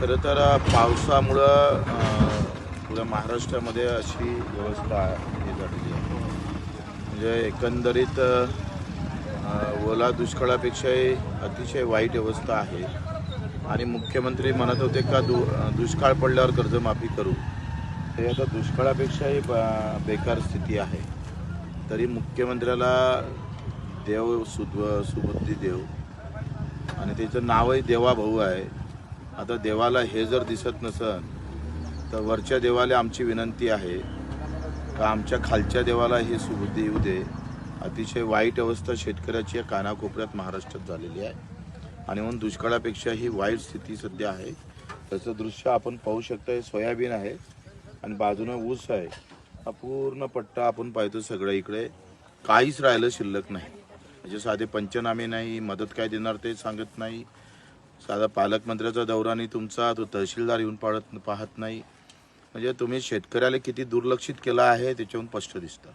खरं तर पावसामुळं पुढं पुऱ्या महाराष्ट्रामध्ये अशी व्यवस्था हे झालेली आहे. म्हणजे एकंदरीत ओला दुष्काळापेक्षाही अतिशय वाईट अवस्था आहे. आणि मुख्यमंत्री म्हणत होते का दु दुष्काळ पडल्यावर कर्जमाफी करू. हे आता दुष्काळापेक्षाही ब- बेकार स्थिती आहे. तरी मुख्यमंत्र्याला देव सुद्व सुबुद्धी देव. आणि त्याचं नावही देवाभाऊ आहे. आता देवाला हे जर दिसत नसन तर वरच्या देवाला आमची विनंती आहे का आमच्या खालच्या देवाला ही सुबुद्धी येऊ दे. अतिशय वाईट अवस्था शेतकऱ्याची या कानाकोपऱ्यात महाराष्ट्रात झालेली आहे. आणि म्हणून दुष्काळापेक्षा ही वाईट स्थिती सध्या आहे. त्याचं दृश्य आपण पाहू शकता हे सोयाबीन आहे आणि बाजूनं ऊस आहे. हा पूर्ण पट्टा आपण पाहतो सगळं इकडे. काहीच राहिलं शिल्लक नाही. म्हणजे साधे पंचनामे नाही मदत काय देणार ते सांगत नाही. साधा पालकमंत्र्याचा दौरा नाही तुमचा तो तहसीलदार येऊन पाहत पाहत नाही. म्हणजे तुम्ही शेतकऱ्याला किती दुर्लक्षित केलं आहे त्याच्याहून स्पष्ट दिसतं.